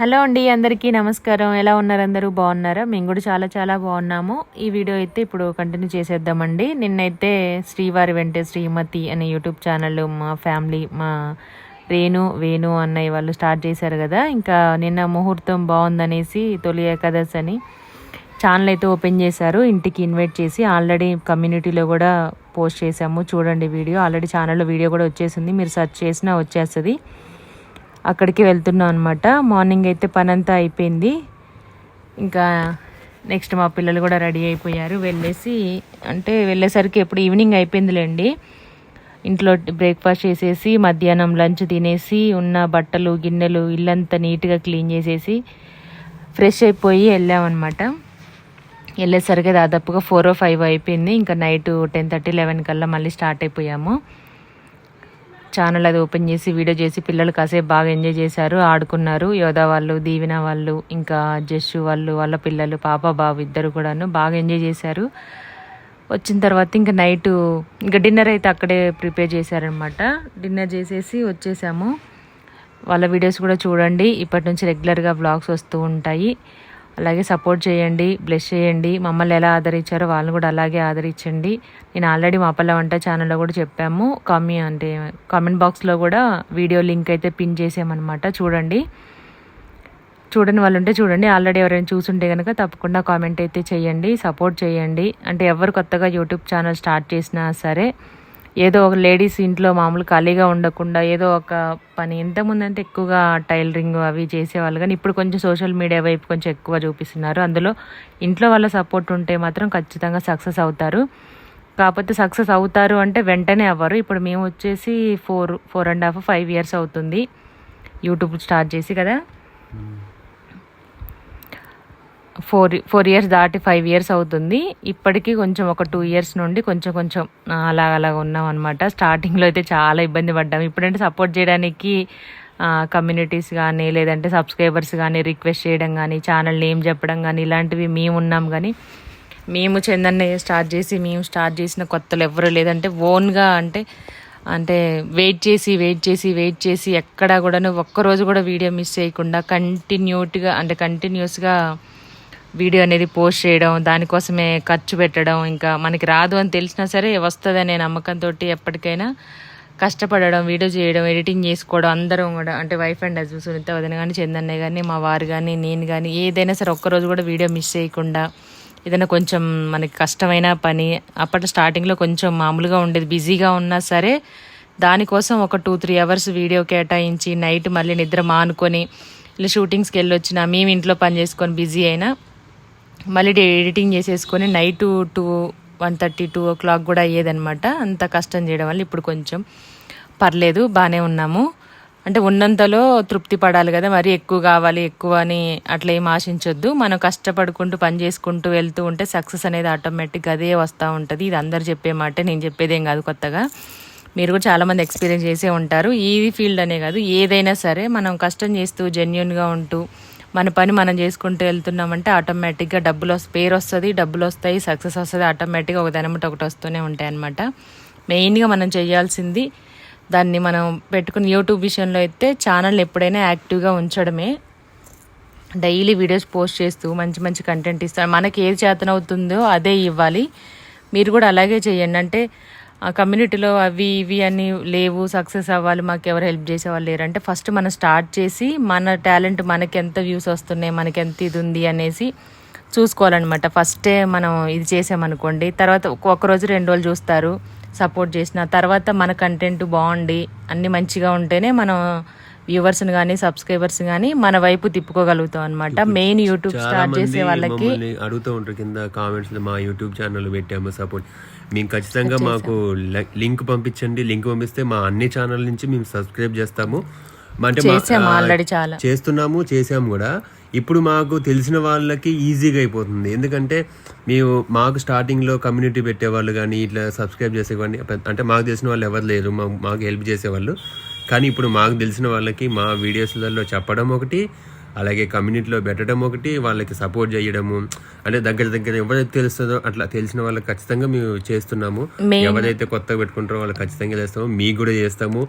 Hello అండి అందరికీ నమస్కారం. ఎలా ఉన్నారు అందరూ? బాగున్నారా? మేము కూడా చాలా చాలా బాగున్నాము. ఈ వీడియో అయితే ఇప్పుడు కంటిన్యూ చేసేద్దామండి. నిన్నైతే శ్రీవారి వెంటే శ్రీమతి అనే యూట్యూబ్ ఛానల్ మా ఫ్యామిలీ మా రేణు వేణు అన్నయ్య వాళ్ళు స్టార్ట్ చేశారు కదా. ఇంకా నిన్న ముహూర్తం బాగుందనేసి తొలి ఏకాదశి అని ఛానల్ అయితే ఓపెన్ చేశారు. ఇంటికి ఇన్వైట్ చేసి ఆల్రెడీ కమ్యూనిటీలో కూడా పోస్ట్ చేశాము. చూడండి వీడియో. ఆల్రెడీ ఛానల్లో వీడియో కూడా వచ్చేసింది. మీరు సెర్చ్ చేసినా వచ్చేస్తుంది. అక్కడికి వెళ్తున్నాం అనమాట మార్నింగ్ అయితే పనంతా అయిపోయింది. ఇంకా నెక్స్ట్ మా పిల్లలు కూడా రెడీ అయిపోయారు. వెళ్ళేసి అంటే వెళ్ళేసరికి ఎప్పుడు ఈవినింగ్ అయిపోయిందిలేండి. ఇంట్లో బ్రేక్ఫాస్ట్ చేసేసి మధ్యాహ్నం లంచ్ తినేసి ఉన్న బట్టలు గిన్నెలు ఇల్లంతా నీట్గా క్లీన్ చేసేసి ఫ్రెష్ అయిపోయి వెళ్ళామన్నమాట వెళ్ళేసరికి దాదాపుగా ఫోర్ ఓ ఫైవ్ అయిపోయింది. ఇంకా నైట్ టెన్ థర్టీ లెవెన్ కల్లా మళ్ళీ స్టార్ట్ అయిపోయాము. ఛానల్ అది ఓపెన్ చేసి వీడియో చేసి పిల్లలు కాసేపు బాగా ఎంజాయ్ చేశారు ఆడుకున్నారు. యోధా వాళ్ళు దీవెన వాళ్ళు ఇంకా జస్సు వాళ్ళు వాళ్ళ పిల్లలు పాప బాబు ఇద్దరు కూడాను బాగా ఎంజాయ్ చేశారు. వచ్చిన తర్వాత ఇంకా నైట్ ఇంకా డిన్నర్ అయితే అక్కడే ప్రిపేర్ చేశారనమాట. డిన్నర్ చేసేసి వచ్చేసాము. వాళ్ళ వీడియోస్ కూడా చూడండి. ఇప్పటి నుంచి రెగ్యులర్గా బ్లాగ్స్ వస్తూ ఉంటాయి. అలాగే సపోర్ట్ చేయండి బ్లెస్ చేయండి. మమ్మల్ని ఎలా ఆదరించారో వాళ్ళని కూడా అలాగే ఆదరించండి. నేను ఆల్రెడీ మా పల్ల వంట ఛానల్లో కూడా చెప్పాము. కామీ అంటే కామెంట్ బాక్స్లో కూడా వీడియో లింక్ అయితే పిన్ చేసామన్నమాట. చూడండి. చూడని వాళ్ళు ఉంటే చూడండి. ఆల్రెడీ ఎవరైనా చూసుంటే కనుక తప్పకుండా కామెంట్ అయితే చేయండి. సపోర్ట్ చేయండి. అంటే ఎవరు కొత్తగా యూట్యూబ్ ఛానల్ స్టార్ట్ చేసినా సరే ఏదో ఒక లేడీస్ ఇంట్లో మామూలు ఖాళీగా ఉండకుండా ఏదో ఒక పని. ఇంతకుముందు అంటే ఎక్కువగా టైలరింగ్ అవి చేసేవాళ్ళు. కానీ ఇప్పుడు కొంచెం సోషల్ మీడియా వైపు కొంచెం ఎక్కువ చూపిస్తున్నారు. అందులో ఇంట్లో వాళ్ళ సపోర్ట్ ఉంటే మాత్రం ఖచ్చితంగా సక్సెస్ అవుతారు. కాకపోతే సక్సెస్ అవుతారు అంటే వెంటనే అవ్వరు. ఇప్పుడు మేము వచ్చేసి four four and half five years అవుతుంది. యూట్యూబ్ స్టార్ట్ చేసి కదా. ఫోర్ ఫోర్ ఇయర్స్ దాటి ఫైవ్ ఇయర్స్ అవుతుంది. ఇప్పటికీ కొంచెం ఒక టూ ఇయర్స్ నుండి కొంచెం కొంచెం అలా అలాగ ఉన్నాం అనమాట స్టార్టింగ్లో అయితే చాలా ఇబ్బంది పడ్డాం. ఇప్పుడంటే సపోర్ట్ చేయడానికి కమ్యూనిటీస్ కానీ లేదంటే సబ్స్క్రైబర్స్ కానీ రిక్వెస్ట్ చేయడం కానీ ఛానల్ నేమ్ చెప్పడం కానీ ఇలాంటివి మేము ఉన్నాం కానీ మేము చందన్న స్టార్ట్ చేసి మేము స్టార్ట్ చేసిన కొత్తలు ఎవరు లేదంటే ఓన్గా అంటే అంటే వెయిట్ చేసి వెయిట్ చేసి వెయిట్ చేసి ఎక్కడా కూడా ఒక్కరోజు కూడా వీడియో మిస్ చేయకుండా కంటిన్యూట్గా అంటే కంటిన్యూస్గా వీడియో అనేది పోస్ట్ చేయడం దానికోసమే ఖర్చు పెట్టడం ఇంకా మనకి రాదు అని తెలిసినా సరే వస్తుందనే నమ్మకంతో ఎప్పటికైనా కష్టపడడం వీడియో చేయడం ఎడిటింగ్ చేసుకోవడం అందరం కూడా అంటే వైఫ్ అండ్ హస్బెండ్ సునీత వదిన కానీ చందన్నయ్య కానీ మా వారు కానీ నేను కానీ ఏదైనా సరే ఒక్కరోజు కూడా వీడియో మిస్ చేయకుండా ఏదైనా కొంచెం మనకి కష్టమైన పని అప్పటి స్టార్టింగ్లో కొంచెం మామూలుగా ఉండేది బిజీగా ఉన్నా సరే దానికోసం ఒక టూ త్రీ అవర్స్ వీడియో కేటాయించి నైట్ మళ్ళీ నిద్ర మానుకొని ఇలా షూటింగ్స్కి వెళ్ళి వచ్చినా మేము ఇంట్లో పని చేసుకొని బిజీ అయినా మళ్ళీ ఎడిటింగ్ చేసేసుకొని night two one thirty two o'clock కూడా అయ్యేదనమాట అంత కష్టం చేయడం వల్ల ఇప్పుడు కొంచెం పర్లేదు బాగానే ఉన్నాము. అంటే ఉన్నంతలో తృప్తి పడాలి కదా మరీ ఎక్కువ కావాలి ఎక్కువ అని అట్లా ఏం ఆశించొద్దు. మనం కష్టపడుకుంటూ పని చేసుకుంటూ వెళ్తూ ఉంటే సక్సెస్ అనేది ఆటోమేటిక్గా అదే వస్తూ ఉంటుంది. ఇది అందరు చెప్పే మాట నేను చెప్పేదేం కాదు కొత్తగా. మీరు కూడా చాలామంది ఎక్స్పీరియన్స్ చేసే ఉంటారు. ఈ ఫీల్డ్ అనే కాదు ఏదైనా సరే మనం కష్టం చేస్తూ జెన్యున్గా ఉంటూ మన పని మనం చేసుకుంటూ వెళ్తున్నామంటే ఆటోమేటిక్గా డబ్బులు వస్తాయి పేరు వస్తుంది డబ్బులు వస్తాయి సక్సెస్ వస్తుంది ఆటోమేటిక్గా ఒక దాని ఒకటి వస్తూనే ఉంటాయి అనమాట మెయిన్గా మనం చేయాల్సింది దాన్ని మనం పెట్టుకుని యూట్యూబ్ విషయంలో అయితే ఛానల్ ఎప్పుడైనా యాక్టివ్గా ఉంచడమే. డైలీ వీడియోస్ పోస్ట్ చేస్తూ మంచి మంచి కంటెంట్ ఇస్తాను మనకి ఏది చేతనవుతుందో అదే ఇవ్వాలి. మీరు కూడా అలాగే చేయండి. అంటే ఆ కమ్యూనిటీలో అవి ఇవి అని లేవు సక్సెస్ అవ్వాలి మాకు ఎవరు హెల్ప్ చేసేవాళ్ళు లేరు. అంటే ఫస్ట్ మనం స్టార్ట్ చేసి మన టాలెంట్ మనకి ఎంత వ్యూస్ వస్తున్నాయి మనకి ఎంత ఇది ఉంది అనేసి చూసుకోవాలన్నమాట. ఫస్టే మనం ఇది చేసామనుకోండి తర్వాత ఒక రోజు రెండు రోజులు చూస్తారు సపోర్ట్ చేసిన తర్వాత మన కంటెంట్ బాగుండి అన్ని మంచిగా ఉంటేనే మనం వ్యూవర్స్ కానీ సబ్స్క్రైబర్స్ కానీ మన వైపు తిప్పుకోగలుగుతాం అనమాట మెయిన్ యూట్యూబ్ స్టార్ట్ చేసే వాళ్ళకి అడుగుతూ ఉంటారు కింద కామెంట్స్ మా యూట్యూబ్ ఛానల్ పెట్టాము సపోర్ట్ మేము ఖచ్చితంగా మాకు లింక్ పంపించండి. లింక్ పంపిస్తే మా అన్ని ఛానల్ నుంచి మేము సబ్స్క్రైబ్ చేస్తాము. అంటే చేస్తున్నాము చేసాము కూడా. ఇప్పుడు మాకు తెలిసిన వాళ్ళకి ఈజీగా అయిపోతుంది. ఎందుకంటే మేము మాకు స్టార్టింగ్లో కమ్యూనిటీ పెట్టేవాళ్ళు కానీ ఇట్లా సబ్స్క్రైబ్ చేసేవాడిని అంటే మాకు తెలిసిన వాళ్ళు ఎవరు లేరు. మాకు హెల్ప్ చేసేవాళ్ళు. కానీ ఇప్పుడు మాకు తెలిసిన వాళ్ళకి మా వీడియోస్లలో చెప్పడం ఒకటి అలాగే కమ్యూనిటీలో పెట్టడం ఒకటి వాళ్ళకి సపోర్ట్ చేయడము. అంటే దగ్గర దగ్గర ఎవరైతే తెలుస్తుందో అట్లా తెలిసిన వాళ్ళకి ఖచ్చితంగా మేము చేస్తున్నాము. ఎవరైతే కొత్తగా పెట్టుకుంటారో వాళ్ళకి ఖచ్చితంగా చేస్తాము. మీకు కూడా చేస్తాము.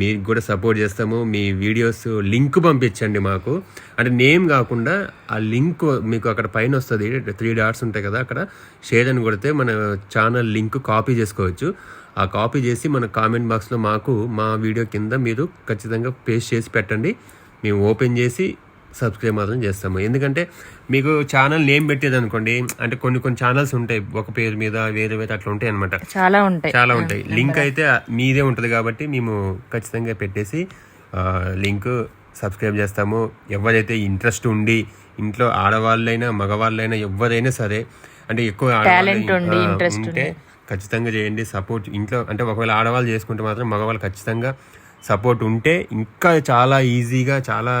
మీకు కూడా సపోర్ట్ చేస్తాము. మీ వీడియోస్ లింక్ పంపించండి మాకు. అంటే నేమ్ కాకుండా ఆ లింక్ మీకు అక్కడ పైన వస్తుంది. త్రీ డాట్స్ ఉంటాయి కదా అక్కడ. షేర్ అని కొడితే మన ఛానల్ లింక్ కాపీ చేసుకోవచ్చు. ఆ కాపీ చేసి మన కామెంట్ బాక్స్లో మాకు మా వీడియో కింద మీరు ఖచ్చితంగా పేస్ట్ చేసి పెట్టండి. మేము ఓపెన్ చేసి సబ్స్క్రైబ్ మాత్రం చేస్తాము. ఎందుకంటే మీకు ఛానల్ నేమ్ పెట్టేది అనుకోండి అంటే కొన్ని కొన్ని ఛానల్స్ ఉంటాయి ఒక పేరు మీద వేరే వేరే అట్లా ఉంటాయి అనమాట చాలా ఉంటాయి. చాలా ఉంటాయి. లింక్ అయితే మీదే ఉంటుంది కాబట్టి మేము ఖచ్చితంగా పెట్టేసి లింక్ సబ్స్క్రైబ్ చేస్తాము. ఎవరైతే ఇంట్రెస్ట్ ఉండి ఇంట్లో ఆడవాళ్ళైనా మగవాళ్ళైనా ఎవరైనా సరే అంటే ఎక్కువ ఉంటే ఖచ్చితంగా చేయండి సపోర్ట్. ఇంట్లో అంటే ఒకవేళ ఆడవాళ్ళు చేసుకుంటే మాత్రం మగవాళ్ళు ఖచ్చితంగా సపోర్ట్ ఉంటే ఇంకా చాలా ఈజీగా చాలా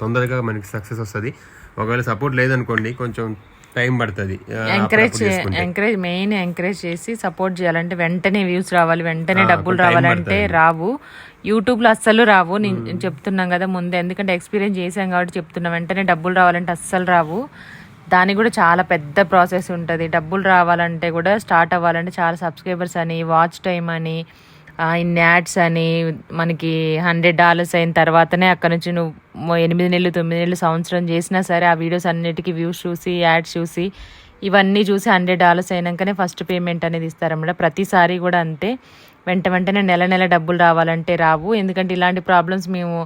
తొందరగా మనకి సక్సెస్ వస్తుంది. ఒకవేళ సపోర్ట్ లేదనుకోండి కొంచెం టైం పడుతుంది. ఎంకరేజ్. ఎంకరేజ్ మెయిన్ ఎంకరేజ్ చేసి సపోర్ట్ చేయాలంటే వెంటనే వ్యూస్ రావాలి వెంటనే డబ్బులు రావాలంటే. రావు. యూట్యూబ్లో అస్సలు రావు. నేను నేను చెప్తున్నాం కదా ముందే ఎందుకంటే ఎక్స్పీరియన్స్ చేశాం కాబట్టి చెప్తున్నా. వెంటనే డబ్బులు రావాలంటే అస్సలు రావు. దానికి కూడా చాలా పెద్ద ప్రాసెస్ ఉంటుంది. డబ్బులు రావాలంటే కూడా స్టార్ట్ అవ్వాలంటే చాలా సబ్స్క్రైబర్స్ అని వాచ్ టైం అని ఇన్ని యాడ్స్ అని మనకి హండ్రెడ్ డాలర్స్ అయిన తర్వాతనే అక్కడ నుంచి నువ్వు ఎనిమిది నెలలు తొమ్మిది నెలలు సంవత్సరం చేసినా సరే ఆ వీడియోస్ అన్నిటికీ వ్యూస్ చూసి యాడ్స్ చూసి ఇవన్నీ చూసి హండ్రెడ్ డాలర్స్ అయినాకనే ఫస్ట్ పేమెంట్ అనేది ఇస్తారన్నమాట ప్రతిసారి కూడా అంతే. వెంట వెంటనే నెల నెల డబ్బులు రావాలంటే రావు. ఎందుకంటే ఇలాంటి ప్రాబ్లమ్స్ మేము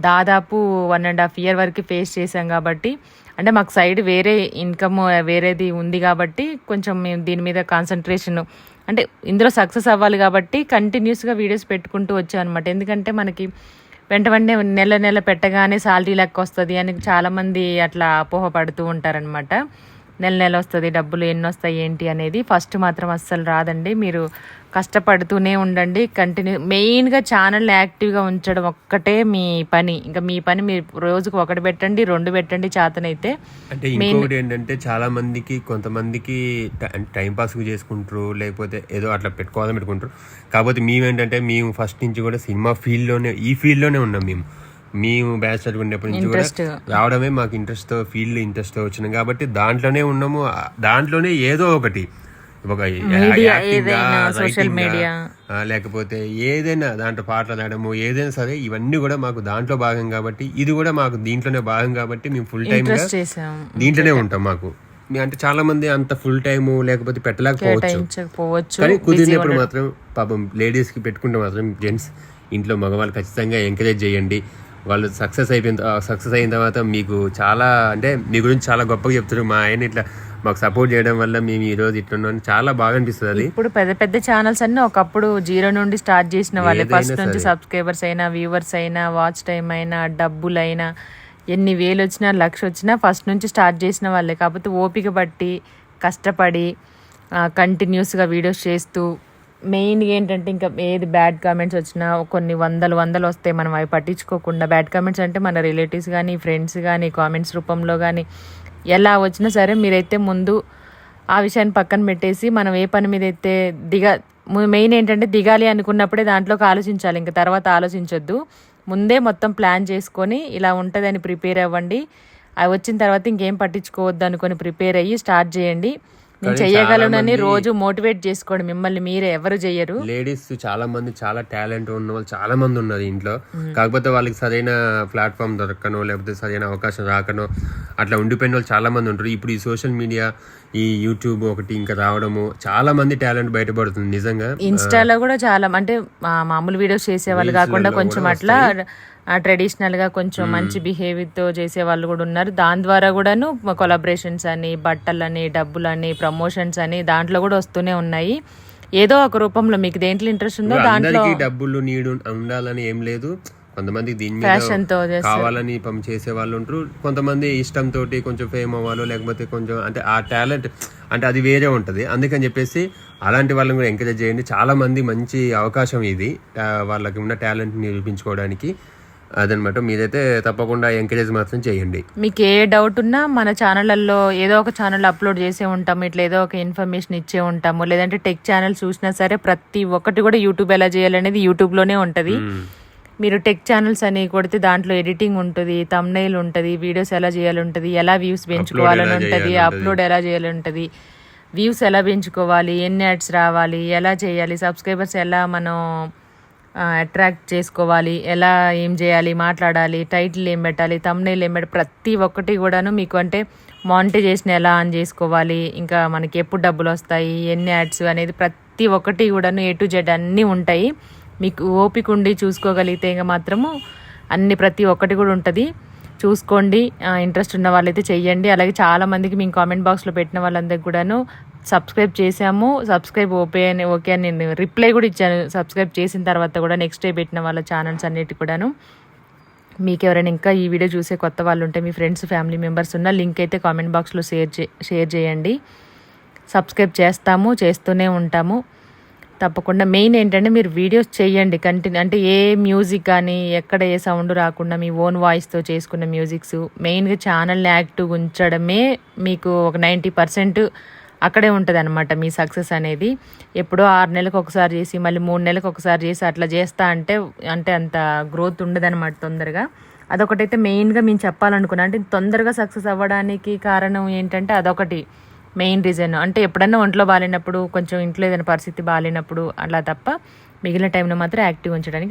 దాదాపు వన్ అండ్ హాఫ్ ఇయర్ వరకు ఫేస్ చేసాం కాబట్టి అంటే మాకు సైడ్ వేరే ఇన్కమ్ వేరేది ఉంది కాబట్టి కొంచెం మేము దీని మీద కాన్సన్ట్రేషన్ అంటే ఇందులో సక్సెస్ అవ్వాలి కాబట్టి కంటిన్యూస్గా వీడియోస్ పెట్టుకుంటూ వచ్చాను అనమాట ఎందుకంటే మనకి వెంట వెంటనే నెల నెల పెట్టగానే సాలరీ లెక్క వస్తుంది అని చాలామంది అట్లా అపోహ పడుతూ ఉంటారనమాట నెల నెల వస్తుంది డబ్బులు ఎన్ని వస్తాయి ఏంటి అనేది ఫస్ట్ మాత్రం అస్సలు రాదండి. మీరు కష్టపడుతూనే ఉండండి. కంటిన్యూ మెయిన్గా ఛానల్ యాక్టివ్గా ఉంచడం ఒక్కటే మీ పని. ఇంకా మీ పని మీరు రోజుకు ఒకటి పెట్టండి రెండు పెట్టండి చేతనైతే. అంటే ఇంకొకటి ఏంటంటే చాలా మందికి కొంతమందికి టైం పాస్ చేసుకుంటారు లేకపోతే ఏదో అట్లా పెట్టుకోవాలని పెట్టుకుంటారు. కాకపోతే మేము ఏంటంటే మేము ఫస్ట్ నుంచి కూడా సినిమా ఫీల్డ్లోనే ఈ ఫీల్డ్లోనే ఉన్నాం మేము. మేము బ్యాచ్ చదువుకునేప్పటి నుంచి కూడా. రావడమే మాకు ఇంట్రెస్ట్ ఫీల్డ్ ఇంట్రెస్ట్ వచ్చినాం. కాబట్టి దాంట్లోనే ఉన్నాము. దాంట్లోనే ఏదో ఒకటి. ఒక media. ఆ, లేకపోతే ఏదైనా దాంట్లో పాటలు పాడము ఏదైనా సరే ఇవన్నీ కూడా మాకు దాంట్లో భాగం కాబట్టి ఇది కూడా మాకు దీంట్లోనే భాగం కాబట్టి మేము ఫుల్ టైం దీంట్లోనే ఉంటాం మాకు. అంటే చాలా మంది అంత ఫుల్ టైం లేకపోతే పెట్టలేకపోవచ్చు. కానీ కుదిరినప్పుడు మాత్రం పాపం లేడీస్కి పెట్టుకుంటే మాత్రం జెంట్స్ ఇంట్లో మగవాళ్ళు ఖచ్చితంగా ఎంకరేజ్ చేయండి. వాళ్ళు సక్సెస్ అయిపోయిన సక్సెస్ అయిన తర్వాత మీకు చాలా అంటే మీ గురించి చాలా గొప్పగా చెప్తారు మా ఆయన ఇట్లా మాకు సపోర్ట్ చేయడం వల్ల మేము ఈ రోజు ఇట్లా ఉన్నాం. చాలా బాగా అనిపిస్తుంది అది. ఇప్పుడు పెద్ద పెద్ద ఛానల్స్ అన్ని ఒకప్పుడు జీరో నుండి స్టార్ట్ చేసిన వాళ్ళే ఫస్ట్ నుంచి. సబ్స్క్రైబర్స్ అయినా వ్యూవర్స్ అయినా వాచ్ టైం అయినా డబ్బులైనా ఎన్ని వేలు వచ్చినా లక్ష వచ్చినా ఫస్ట్ నుంచి స్టార్ట్ చేసిన వాళ్ళే కాకపోతే ఓపిక బట్టి కష్టపడి కంటిన్యూస్గా వీడియోస్ చేస్తూ మెయిన్గా ఏంటంటే ఇంకా ఏది బ్యాడ్ కామెంట్స్ వచ్చినా కొన్ని వందలు వందలు వస్తాయి. మనం అవి పట్టించుకోకుండా బ్యాడ్ కామెంట్స్ అంటే మన రిలేటివ్స్ కానీ ఫ్రెండ్స్ కానీ కామెంట్స్ రూపంలో కానీ ఎలా వచ్చినా సరే మీరైతే ముందు ఆ విషయాన్ని పక్కన పెట్టేసి మనం ఏ పని మీద అయితే దిగ మెయిన్ ఏంటంటే దిగాలి అనుకున్నప్పుడే దాంట్లోకి ఆలోచించాలి. ఇంకా తర్వాత ఆలోచించొద్దు. ముందే మొత్తం ప్లాన్ చేసుకొని ఇలా ఉంటుందని ప్రిపేర్ అవ్వండి. అవి వచ్చిన తర్వాత ఇంకేం పట్టించుకోవద్దు అనుకొని ప్రిపేర్ అయ్యి స్టార్ట్ చేయండి. నేను కానీ చెయ్యగలనని చాలా మంది- రోజు మోటివేట్ చేసుకోండి. మిమ్మల్ని మీరే ఎవరు చెయ్యరు. లేడీస్ చాలా మంది చాలా టాలెంట్ ఉన్న వాళ్ళు చాలా మంది ఉన్నారు ఇంట్లో. కాకపోతే వాళ్ళకి సరైన ప్లాట్ఫామ్ దొరకనో లేకపోతే సరైన అవకాశం రాకనో అట్లా ఉండిపోయిన వాళ్ళు చాలా మంది ఉంటారు. ఇప్పుడు ఈ సోషల్ మీడియా ఈ యూట్యూబ్ ఒకటి ఇంకా రావడము చాలా మంది టాలెంట్ బయటపడుతుంది నిజంగా. ఇన్స్టాలో కూడా చాలా అంటే మామూలు వీడియోస్ చేసేవాళ్ళు కాకుండా రీల్స్లలో కొంచెం అట్లా ట్రెడిషనల్గా కొంచెం మంచి బిహేవియర్తో చేసే వాళ్ళు కూడా ఉన్నారు. దాని ద్వారా కూడాను కొలాబరేషన్స్ అని బట్టలని డబ్బులని ప్రమోషన్స్ అని దాంట్లో కూడా వస్తూనే ఉన్నాయి. ఏదో ఒక రూపంలో మీకు దేంట్లో ఇంట్రెస్ట్ ఉందో దాంట్లో డబ్బులు నీడు ఉండాలని ఏం లేదు. కొంతమంది దీని మీద. కావాలని పని చేసే వాళ్ళు ఉంటారు. కొంతమంది ఇష్టం తోటి కొంచెం ఫేమ్ అవ్వాలో లేకపోతే కొంచెం అంటే ఆ టాలెంట్ అంటే అది వేరే ఉంటది. అందుకని చెప్పేసి అలాంటి వాళ్ళని కూడా ఎంకరేజ్ చేయండి. చాలా మంది మంచి అవకాశం ఇది. వాళ్ళకి ఉన్న టాలెంట్ నిరూపించుకోవడానికి. అదనమాట. మీరైతే తప్పకుండా ఎంకరేజ్ మాత్రం చేయండి. మీకు ఏ డౌట్ ఉన్నా మన ఛానళ్ళల్లో ఏదో ఒక ఛానల్ అప్లోడ్ చేసే ఉంటాము ఇట్లా ఏదో ఒక ఇన్ఫర్మేషన్ ఇచ్చే ఉంటాము లేదంటే టెక్ ఛానల్ చూసినా సరే ప్రతి ఒక్కటి కూడా యూట్యూబ్ ఎలా చేయాలనేది యూట్యూబ్లోనే ఉంటుంది. మీరు టెక్ ఛానల్స్ అని కొడితే దాంట్లో ఎడిటింగ్ ఉంటుంది తమ్నైల్ ఉంటుంది వీడియోస్ ఎలా చేయాలి ఉంటుంది ఎలా వ్యూస్ పెంచుకోవాలని ఉంటుంది అప్లోడ్ ఎలా చేయాలి ఉంటుంది వ్యూస్ ఎలా పెంచుకోవాలి ఎన్ని యాడ్స్ రావాలి ఎలా చేయాలి సబ్స్క్రైబర్స్ ఎలా మనం అట్రాక్ట్ చేసుకోవాలి ఎలా ఏం చేయాలి మాట్లాడాలి టైటిల్ ఏం పెట్టాలి తమ్నేల్ ఏం పెట్టాలి ప్రతి ఒక్కటి కూడాను మీకు అంటే మానిటైజేషన్ ఎలా ఆన్ చేసుకోవాలి ఇంకా మనకి ఎప్పుడు డబ్బులు వస్తాయి ఎన్ని యాడ్స్ అనేది ప్రతి ఒక్కటి కూడాను ఏ టు జెడ్ అన్నీ ఉంటాయి. మీకు ఓపిక ఉండి చూసుకోగలిగితే ఇంకా మాత్రము అన్ని ప్రతి ఒక్కటి కూడా ఉంటుంది. చూసుకోండి ఇంట్రెస్ట్ ఉన్న వాళ్ళైతే చెయ్యండి. అలాగే చాలామందికి మేము కామెంట్ బాక్స్లో పెట్టిన వాళ్ళందరికీ కూడాను సబ్స్క్రైబ్ చేశాము సబ్స్క్రైబ్ ఓపే అని ఓకే అని నేను రిప్లై కూడా ఇచ్చాను. సబ్స్క్రైబ్ చేసిన తర్వాత కూడా నెక్స్ట్ డే పెట్టిన వాళ్ళ ఛానల్స్ అన్నిటి కూడాను. మీకు ఎవరైనా ఇంకా ఈ వీడియో చూసే కొత్త వాళ్ళు ఉంటే మీ ఫ్రెండ్స్ ఫ్యామిలీ మెంబర్స్ ఉన్న లింక్ అయితే కామెంట్ బాక్స్లో షేర్ చే షేర్ చేయండి. సబ్స్క్రైబ్ చేస్తాము చేస్తూనే ఉంటాము. తప్పకుండా మెయిన్ ఏంటంటే మీరు వీడియోస్ చేయండి కంటిన్యూ అంటే ఏ మ్యూజిక్ కానీ ఎక్కడ ఏ సౌండ్ రాకుండా మీ ఓన్ వాయిస్తో చేసుకున్న మ్యూజిక్స్. మెయిన్గా ఛానల్ని యాక్టివ్ ఉంచడమే మీకు ఒక నైంటీ పర్సెంట్ అక్కడే ఉంటుంది అనమాట మీ సక్సెస్ అనేది. ఎప్పుడో ఆరు నెలలకు ఒకసారి చేసి మళ్ళీ మూడు నెలలకు ఒకసారి చేసి అట్లా చేస్తా అంటే అంటే అంత గ్రోత్ ఉండదన్నమాట తొందరగా. అదొకటైతే మెయిన్గా మేము చెప్పాలనుకున్నా అంటే తొందరగా సక్సెస్ అవ్వడానికి కారణం ఏంటంటే అదొకటి మెయిన్ రీజన్. అంటే ఎప్పుడన్నా ఒంట్లో బాగాలేనప్పుడు కొంచెం ఇంట్లో ఏదైనా పరిస్థితి బాగాలేనప్పుడు అలా తప్ప మిగిలిన టైంలో మాత్రం యాక్టివ్ ఉంచడానికి